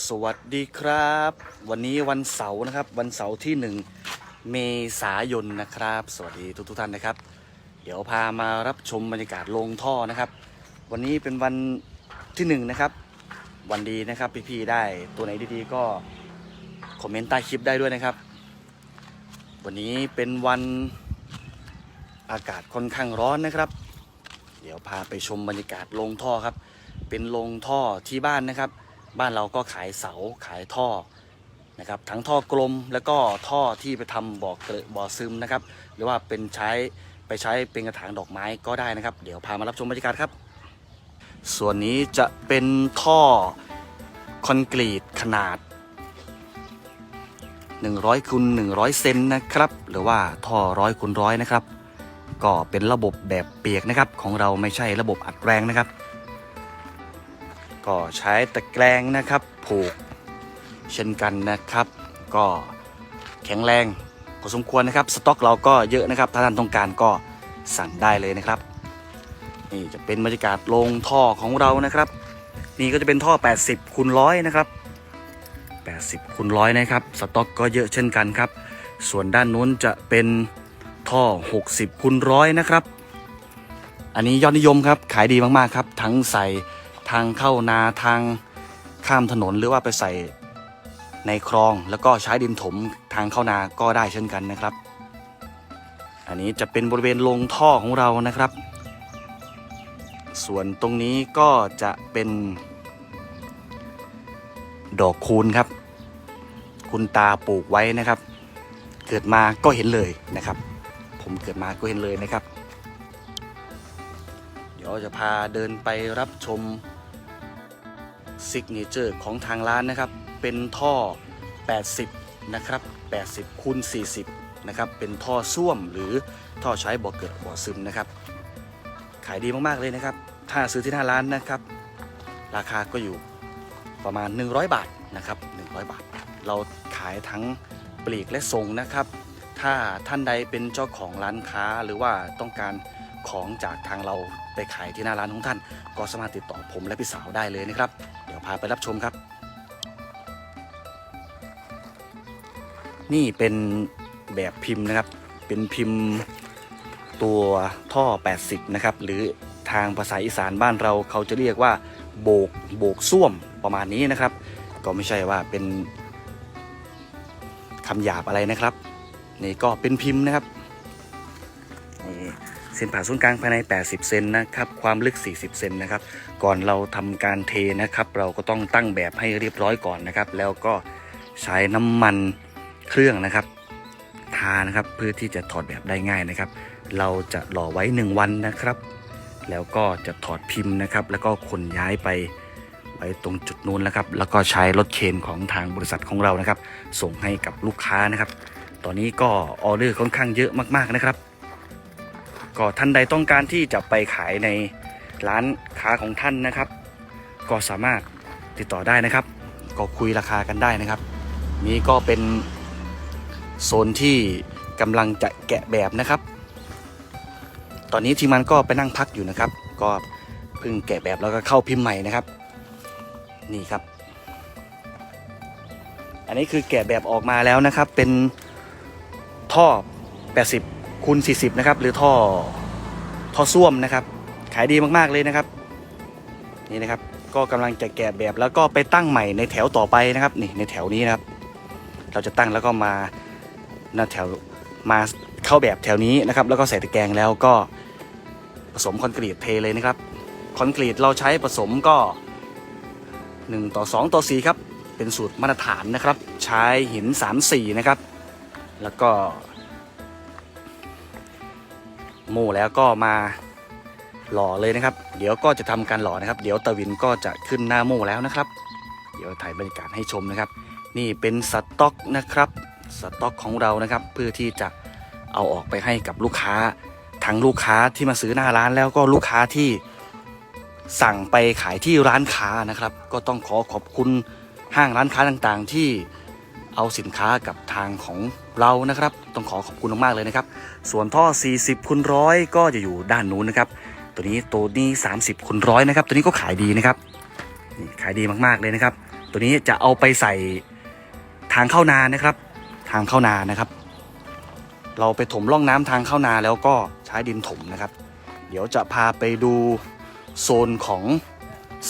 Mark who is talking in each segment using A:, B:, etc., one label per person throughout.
A: สวัสดีครับ วันนี้วันเสาร์นะครับ วันเสาร์ที่ 1 เมษายนนะครับ สวัสดีทุกทุกท่านนะครับ เดี๋ยวพามารับชมบรรยากาศลงท่อนะครับ วันนี้เป็นวันที่ 1 นะครับ วันดีนะครับพี่ๆได้ตัวไหนดีๆก็คอมเมนต์ใต้คลิปได้ด้วยนะครับ วันนี้เป็นวันอากาศค่อนข้างร้อนนะครับ เดี๋ยวพาไปชมบรรยากาศลงท่อครับ เป็นลงท่อที่บ้านนะครับ บ้านเราก็ขายเสาขายท่อนะครับทั้งท่อกลมแล้วก็ท่อที่ไปทำบ่อเกลอะบ่อซึมนะครับ หรือว่าเป็นใช้ไปใช้เป็นกระถางดอกไม้ก็ได้นะครับ เดี๋ยวพามารับชมบรรยากาศครับ ส่วนนี้จะเป็นท่อคอนกรีตขนาด 100คูณ100 เซนนะครับ หรือว่าท่อร้อยคูณร้อยนะครับ ก็เป็นระบบแบบเปียกนะครับ ของเราไม่ใช่ระบบอัดแรงนะครับ ก็ใช้ตะแกรงนะครับผูกเช่นกันนะครับ ก็แข็งแรงพอสมควรนะครับ สต็อกเราก็เยอะนะครับ ถ้าท่านต้องการก็สั่งได้เลยนะครับ นี่จะเป็นบรรยากาศลงท่อของเรานะครับ นี่ก็จะเป็นท่อ 80คูณร้อยนะครับ 80คูณร้อยนะครับ สต็อกก็เยอะเช่นกันครับ ส่วนด้านนู้นจะเป็นท่อ 60คูณร้อยนะครับ อันนี้ยอดนิยมครับ ขายดีมากๆครับ ทั้งใส่ ทางเข้านาทางข้ามถนนหรือว่าไปใส่ในคลองแล้วก็ใช้ดินถมทางเข้านาก็ได้เช่นกันนะครับ อันนี้จะเป็นบริเวณลงท่อของเรานะครับ ส่วนตรงนี้ก็จะเป็น ดอกคูณครับ คุณตาปลูกไว้นะครับ เกิดมาก็เห็นเลยนะครับ ผมเกิดมาก็เห็นเลยนะครับ เดี๋ยวจะพาเดินไปรับชม ซิกเนเจอร์ของทางร้านนะครับ เป็นท่อ 80 นะครับ 80คูณ40 นะครับ เป็นท่อส้วมหรือท่อใช้บ่อเกิดบ่อซึมนะครับ ขายดีมาก ๆ เลยนะครับ ถ้าซื้อที่หน้าร้านนะครับ ราคาก็อยู่ประมาณ 100 บาทนะครับ 100 บาท เราขายทั้งปลีกและส่งนะครับ ถ้าท่านใดเป็นเจ้าของร้านค้าหรือว่าต้องการของจากทางเราไปขายที่หน้าร้านของท่าน ก็สามารถติดต่อผมและพี่สาวได้เลยนะครับ พาไปรับชมครับ นี่เป็นแบบพิมพ์นะครับ เป็นพิมพ์ตัวท่อ 80 นะครับ หรือทางภาษาอีสานบ้านเราเขาจะเรียกว่า โบกโบกส้วมประมาณนี้นะครับ ก็ไม่ใช่ว่าเป็นคำหยาบอะไรนะครับ นี่ก็เป็นพิมพ์นะครับ เส้นผ่าศูนย์กลางภายใน 80 เซนนะครับ ความลึก 40 เซนนะครับ ก่อนเราทำการเทนะครับ เราก็ต้องตั้งแบบให้เรียบร้อยก่อนนะครับ แล้วก็ใช้น้ำมันเครื่องนะครับ ทานะครับเพื่อที่จะถอดแบบได้ง่ายนะครับ เราจะหล่อไว้ 1 วันนะครับ แล้วก็จะถอดพิมพ์นะครับ แล้วก็ขนย้ายไปไว้ตรงจุดนู้นนะครับ แล้วก็ใช้รถเคนของทางบริษัทของเรานะครับ ส่งให้กับลูกค้านะครับ ตอนนี้ก็ออเดอร์ค่อนข้างเยอะมากๆนะครับ ก็ท่านใดต้องการที่จะไปขายในร้านค้าของท่านนะครับ ก็สามารถติดต่อได้นะครับ ก็คุยราคากันได้นะครับ นี้ก็เป็นโซนที่กำลังจะแกะแบบนะครับ ตอนนี้ทีมงานก็ไปนั่งพักอยู่นะครับ ก็เพิ่งแกะแบบแล้วก็เข้าพิมพ์ใหม่นะครับ นี่ครับ อันนี้คือแกะแบบออกมาแล้วนะครับ เป็นท่อ 80 คูณ40 นะครับ หรือท่อท่อส้วมนะครับ ขายดีมากๆเลยนะครับ นี่นะครับก็กำลังจะแกะแบบแล้วก็ไปตั้งใหม่ในแถวต่อไปนะครับนี่ในแถวนี้นะครับ เราจะตั้งแล้วก็มาหน้าแถวมาเข้าแบบแถวนี้นะครับ แล้วก็ใส่ตะแกรงแล้วก็ผสมคอนกรีตเทเลยนะครับคอนกรีตเราใช้ผสมก็ 1 ต่อ 2 ต่อ 4 ครับ เป็นสูตรมาตรฐานนะครับ ใช้หิน 3 4 นะครับ แล้วก็ โม่แล้วก็มาหล่อเลยนะครับ เดี๋ยวก็จะทำการหล่อนะครับ เดี๋ยวตะวินก็จะขึ้นหน้าโม่แล้วนะครับ เดี๋ยวถ่ายบรรยากาศให้ชมนะครับ นี่เป็นสต็อกนะครับสต็อกของเรานะครับ เพื่อที่จะเอาออกไปให้กับลูกค้าทั้งลูกค้าที่มาซื้อหน้าร้านแล้วก็ลูกค้าที่สั่งไปขายที่ร้านค้านะครับ ก็ต้องขอขอบคุณห้างร้านค้าต่างๆ ที่ เอาสินค้ากับทางของเรานะครับ ต้องขอขอบคุณมากๆเลยนะครับ ส่วนท่อ 40คูณร้อยก็จะอยู่ด้านนู้นนะครับ ตัวนี้ตัวนี้ 30คูณร้อยนะครับ ตัวนี้ก็ขายดีนะครับนี่ขายดีมากๆเลยนะครับ ตัวนี้จะเอาไปใส่ทางเข้านานะครับ ทางเข้านานะครับ เราไปถมร่องน้ำทางเข้านาแล้วก็ใช้ดินถมนะครับ เดี๋ยวจะพาไปดูโซนของ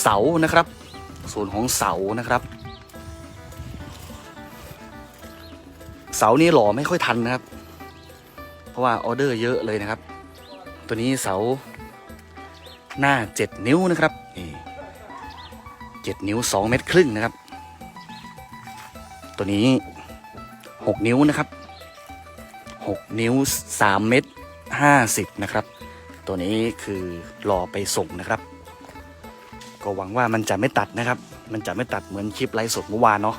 A: เสานะครับ โซนของเสานะครับ เสานี้หล่อไม่ค่อยทันนะครับ เพราะว่าออเดอร์เยอะเลยนะครับ ตัวนี้เสาหน้า7นิ้วนะครับนี่7นิ้ว2เมตรครึ่งนะครับ ตัวนี้6นิ้วนะครับ6นิ้ว3เมตร50นะครับ ตัวนี้คือรอไปส่งนะครับ ก็หวังว่ามันจะไม่ตัดนะครับ มันจะไม่ตัดเหมือนคลิปไลฟ์สดเมื่อวานเนาะ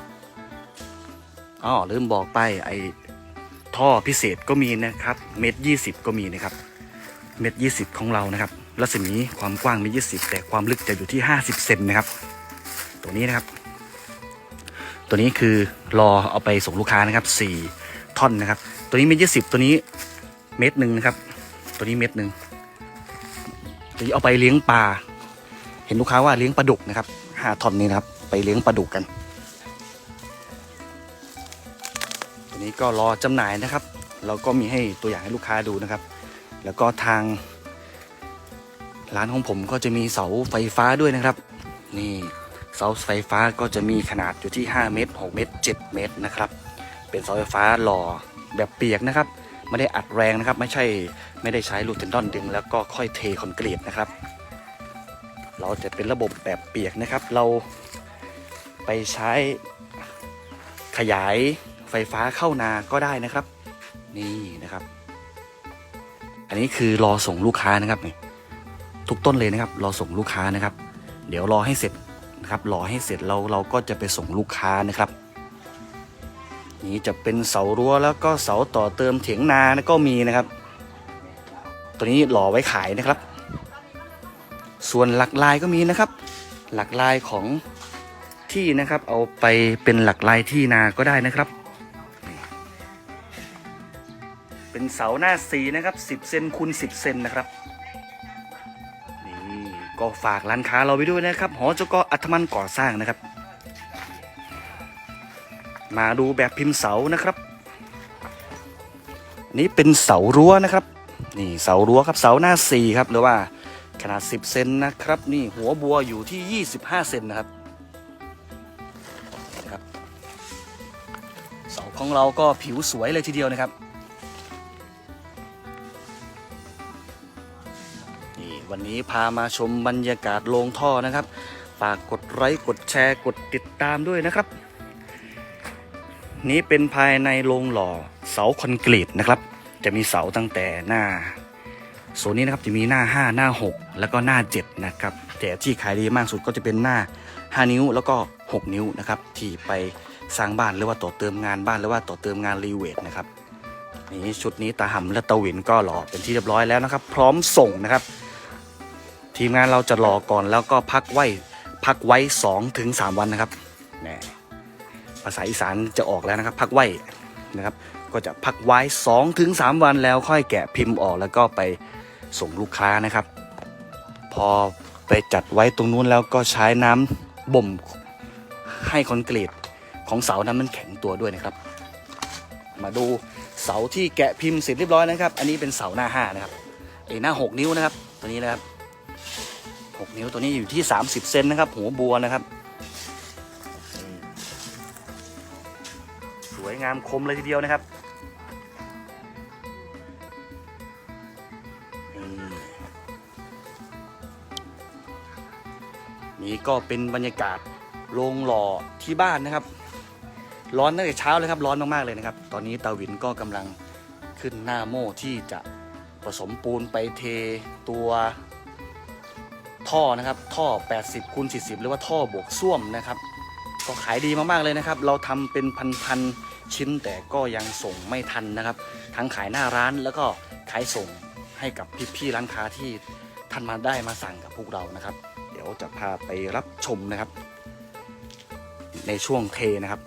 A: อ๋อลืมบอกไปไอ้ท่อพิเศษก็มีนะครับเมตรยี่สิบก็มีนะครับเมตรยี่สิบของเรานะครับรัศมีความกว้างเมตรยี่สิบแต่ความลึกจะอยู่ที่ห้าสิบเซนนะครับ ตัวนี้นะครับ ตัวนี้คือรอเอาไปส่งลูกค้านะครับสี่ท่อนนะครับ ตัวนี้เมตรยี่สิบตัวนี้เมตรหนึ่งนะครับ ตัวนี้เมตรหนึ่งตัวนี้เอาไปเลี้ยงปลาเห็นลูกค้าว่าเลี้ยงปลาดุกนะครับห้าท่อนนี้นะครับ ไปเลี้ยงปลาดุกกัน ก็รอจำหน่ายนะครับ เราก็มีให้ตัวอย่างให้ลูกค้าดูนะครับ แล้วก็ทาง ร้านของผมก็จะมีเสาไฟฟ้าด้วยนะครับ นี่เสาไฟฟ้าก็จะมีขนาดอยู่ที่ 5 เมตร 6 เมตร 7 เมตรนะครับ เป็นเสาไฟฟ้าหล่อแบบเปียกนะครับ ไม่ได้อัดแรงนะครับ ไม่ใช่ไม่ได้ใช้ลูกเทนดอนดึง แล้วก็ค่อยเทคอนกรีตนะครับ เราจะเป็นระบบแบบเปียกนะครับ เราไปใช้ขยาย ไฟฟ้าเข้านาก็ได้นะครับ นี่นะครับ อันนี้คือรอส่งลูกค้านะครับนี่ทุกต้นเลยนะครับ รอส่งลูกค้านะครับ เดี๋ยวรอให้เสร็จนะครับรอให้เสร็จเราเราก็จะไปส่งลูกค้านะครับ นี่จะเป็นเสารั้วแล้วก็เสาต่อเติมเถียงนานะก็มีนะครับ ตัวนี้หล่อไว้ขายนะครับ ส่วนหลักลายก็มีนะครับ หลักลายของที่นะครับเอาไปเป็นหลักลายที่นาก็ได้นะครับ เป็นเสาหน้าสีนะครับ10เซนคูณ10เซนนะครับนี่ก็ฝากร้านค้าเราไปด้วยนะครับ หอจกอัธมันก่อสร้างนะครับ มาดูแบบพิมพ์เสานะครับนี้เป็นเสารั้วนะครับนี่เสารั้วครับเสาหน้าสี่ครับหรือว่าขนาด 10 เซนนะครับ นี่หัวบัวอยู่ที่ 25 เซนนะครับนะครับ เสาของเราก็ผิวสวยเลยทีเดียวนะครับ นี้พามาชมบรรยากาศโรงท่อนะครับ ฝากกดไลค์กดแชร์กดติดตามด้วยนะครับ นี้เป็นภายในโรงหล่อเสาคอนกรีตนะครับ จะมีเสาตั้งแต่หน้าโซนนี้นะครับจะมีหน้า 5 หน้า 6 แล้วก็หน้า 7 นะครับ แต่ที่ขายดีมากสุดก็จะเป็นหน้า 5 นิ้วแล้วก็ 6 นิ้วนะครับ ที่ไปสร้างบ้านหรือว่าต่อเติมงานบ้านหรือว่าต่อเติมงานรีเวทนะครับนี่ชุดนี้ตาหำและตาหวินก็หล่อเป็นที่เรียบร้อยแล้วนะครับ พร้อมส่งนะครับ ทีมงานเราจะรอก่อนแล้วก็พักไว้พักไว้2ถึง3วันนะครับภาษาอีสานจะออกแล้วนะครับ พักไว้นะครับ ก็จะพักไว้2ถึง3วันแล้วค่อยแกะพิมพ์ออกแล้วก็ไปส่งลูกค้านะครับ พอไปจัดไว้ตรงนู้นแล้วก็ใช้น้ำบ่มให้คอนกรีตของเสานั้นมันแข็งตัวด้วยนะครับ มาดูเสาที่แกะพิมพ์เสร็จเรียบร้อยนะครับ อันนี้เป็นเสาหน้า5นะครับไอ้หน้า 6 นิ้วนะครับ ตัวนี้นะครับ 6 นิ้วตัวนี้อยู่ที่ 30 เซนนะครับ หัวบัวนะครับ สวยงามคมเลยทีเดียวนะครับนี่นี่ก็เป็นบรรยากาศโรงหล่อที่บ้านนะครับ ร้อนตั้งแต่เช้าเลยครับ ร้อนมากๆเลยนะครับ ตอนนี้ตาวินก็กำลังขึ้นหน้าโม่ที่จะผสมปูนไปเทตัว ท่อนะครับท่อ 80คูณ40 หรือว่าท่อบวกส้วมนะครับ ก็ขายดีมากๆเลยนะครับ เราทำเป็นพันๆชิ้นแต่ก็ยังส่งไม่ทันนะครับ ทั้งขายหน้าร้านแล้วก็ขายส่งให้กับพี่ๆร้านค้าที่ท่านมาได้มาสั่งกับพวกเรานะครับ เดี๋ยวจะพาไปรับชมนะครับ ในช่วงเทนะครับ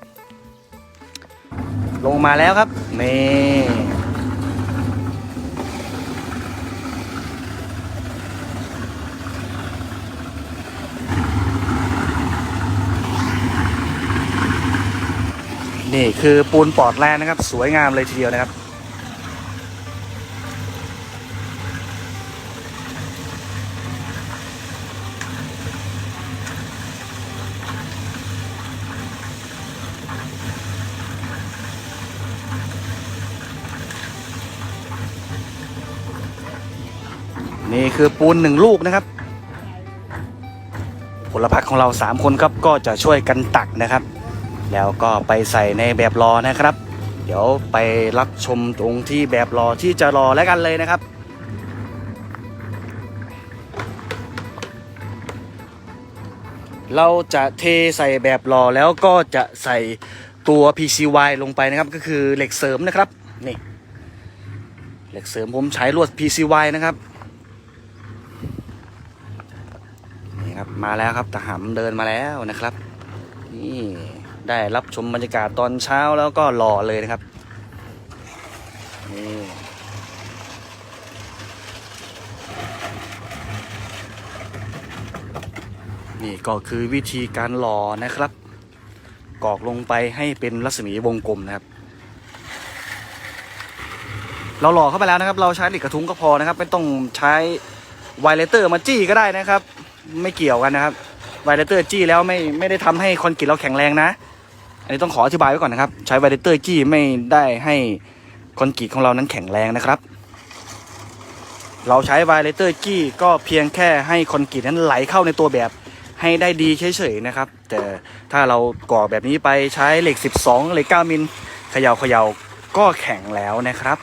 A: ลงมาแล้วครับนี่ นี่คือปูนปอดแลนนะครับ สวยงามเลยทีเดียวนะครับ นี่คือปูนหนึ่งลูกนะครับผลพักของเราสามคนครับก็จะช่วยกันตักนะครับ แล้วก็ไปใส่ในแบบรอนะครับ เดี๋ยวไปรับชมตรงที่แบบรอที่จะรอแล้วกันเลยนะครับเราจะเทใส่แบบรอแล้วก็จะใส่ตัว PCY ลงไปนะครับ ก็คือเหล็กเสริมนะครับนี่เหล็กเสริมผมใช้ลวด PCY นะครับนี่ครับมาแล้วครับตะหำเดินมาแล้วนะครับนี่ ได้รับชมบรรยากาศตอนเช้าแล้วก็รอเลยนะครับนี่นี่ก็คือวิธีการหล่อนะครับ กรอกลงไปให้เป็นรัศมีวงกลมนะครับ เราหล่อเข้าไปแล้วนะครับ เราใช้เหล็กกระทุ้งก็พอนะครับ ไม่ต้องใช้ไวเลเตอร์มาจี้ก็ได้นะครับ ไม่เกี่ยวกันนะครับไวเลเตอร์จี้แล้วไม่ไม่ได้ทำให้คอนกรีตเราแข็งแรงนะ อันนี้ต้องขออธิบายไว้ก่อนนะครับ ใช้ไวเลเตอร์จี้ไม่ได้ให้คอนกรีตของเรานั้นแข็งแรงนะครับ เราใช้ไวเลเตอร์จี้ก็เพียงแค่ให้คอนกรีตนั้นไหลเข้าในตัวแบบให้ได้ดีเฉยๆนะครับ แต่ถ้าเราก่อแบบนี้ไปใช้เหล็ก 12เหล็ก9มิลเขย่าเขย่าก็แข็งแล้วนะครับ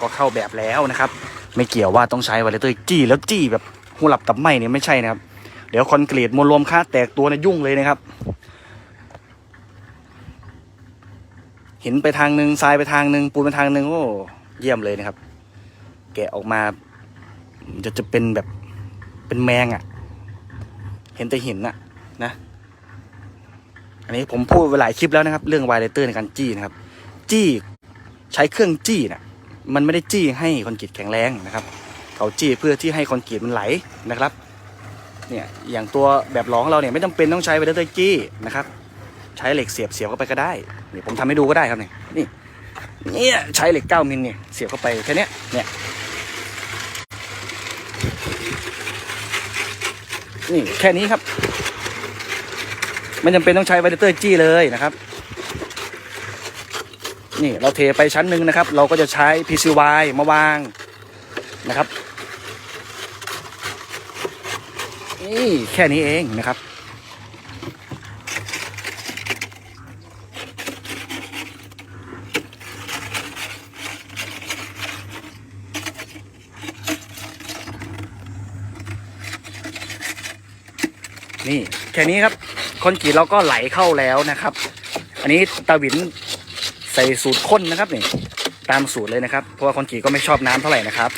A: ก็เข้าแบบแล้วนะครับ ไม่เกี่ยวว่าต้องใช้ไวเลเตอร์จี้แล้วจี้แบบหูหลับตับไหมเนี่ยไม่ใช่นะครับ เดี๋ยวคอนกรีตมวลรวมค่าแตกตัวในยยุ่งเลยนะครับ หินไปทางหนึ่งทรายไปทางหนึ่งปูนไปทางหนึ่งโอ้เยี่ยมเลยนะครับ แกะออกมาจะจะเป็นแบบเป็นแมงอะ่ะ เห็นแต่หินอะนะ อันนี้ผมพูดไปหลายคลิปแล้วนะครับ เรื่องไวเลเตอร์ในการจี้นะครับ จี้ใช้เครื่องจี้น่ะ มันไม่ได้จี้ให้คอนกรีตแข็งแรงนะครับเขาจี้เพื่อที่ให้คอนกรีตมันไหลนะครับ เนี่ยอย่างตัวแบบร้องเราเนี่ยไม่จำเป็นต้องใช้ไวเลเตอร์จี้นะครับ ใช้เหล็กเสียบเสียบเข้าไปก็ได้ นี่ผมทำให้ดูก็ได้ครับเนี่ยนี่เนี่ยใช้เหล็ก9มิลเนี่ยเสียบเข้าไปแค่นี้เนี่ยนี่แค่นี้ครับ ไม่จำเป็นต้องใช้ไวเลเตอร์จี้เลยนะครับ นี่เราเทไปชั้นหนึ่งนะครับ เราก็จะใช้ PCY มาวางนะครับนี่แค่นี้เองนะครับ นี่แค่นี้ครับคอนกรีตเราก็ไหลเข้าแล้วนะครับ อันนี้ตาหวินใส่สูตรข้นนะครับนี่ตามสูตรเลยนะครับ เพราะว่าคอนกรีตก็ไม่ชอบน้ำเท่าไหร่นะครับ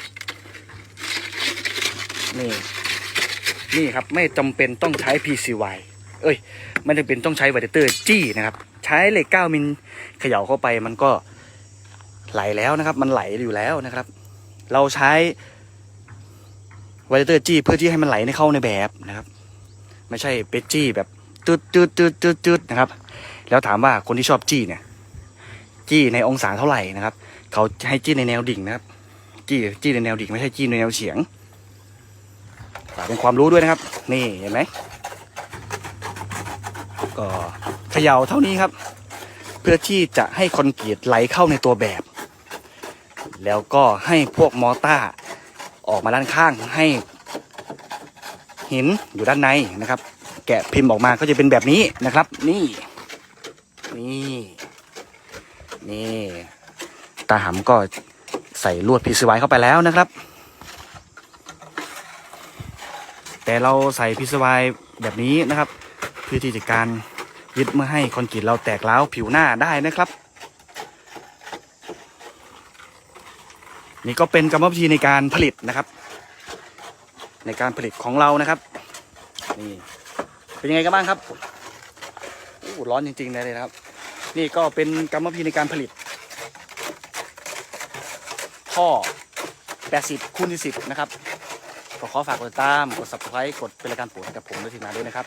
A: นี่ นี่ครับไม่จำเป็นต้องใช้ PCY เอ้ย ไม่จำเป็นต้องใช้ไวเตอร์จี้นะครับ ใช้เหล็ก9มิลเขย่าเข้าไปมันก็ไหลแล้วนะครับ มันไหลอยู่แล้วนะครับ เราใช้ไวเตอร์จี้เพื่อที่ให้มันไหลในเข้าในแบบนะครับ ไม่ใช่เป็ดจี้แบบตืดตืดตืดตืดตืดนะครับ แล้วถามว่าคนที่ชอบจี้เนี่ย จี้ในองศาเท่าไหร่นะครับ เขาให้จี้ในแนวดิ่งนะครับ จี้จี้ในแนวดิ่งไม่ใช่จี้ในแนวเฉียงฝากเป็นความรู้ด้วยนะครับ นี่เห็นไหมก็เขย่าเท่านี้ครับ เพื่อที่จะให้คอนกรีตไหลเข้าในตัวแบบ แล้วก็ให้พวกมอต้าออกมาด้านข้างให้ หินอยู่ด้านในนะครับ แกะพิมพ์ออกมาก็จะเป็นแบบนี้นะครับ นี่ นี่ นี่ตาหำก็ใส่ลวดพีซไว้เข้าไปแล้วนะครับ แต่เราใส่พิซวายแบบนี้นะครับ เพื่อที่จะการยึดเมื่อให้คอนกรีตเราแตกร้าวผิวหน้าได้นะครับ นี่ก็เป็นกรรมวิธีในการผลิตนะครับ ในการผลิตของเรานะครับ นี่เป็นยังไงกันบ้างครับอู้ร้อนจริงๆเลยนะครับ นี่ก็เป็นกรรมวิธีในการผลิตท่อ 80คูณ10 นะครับก็ขอฝากกดติดตาม กด subscribe กดเป็นรายการโปรดให้กับผมและทีมงานด้วยนะครับ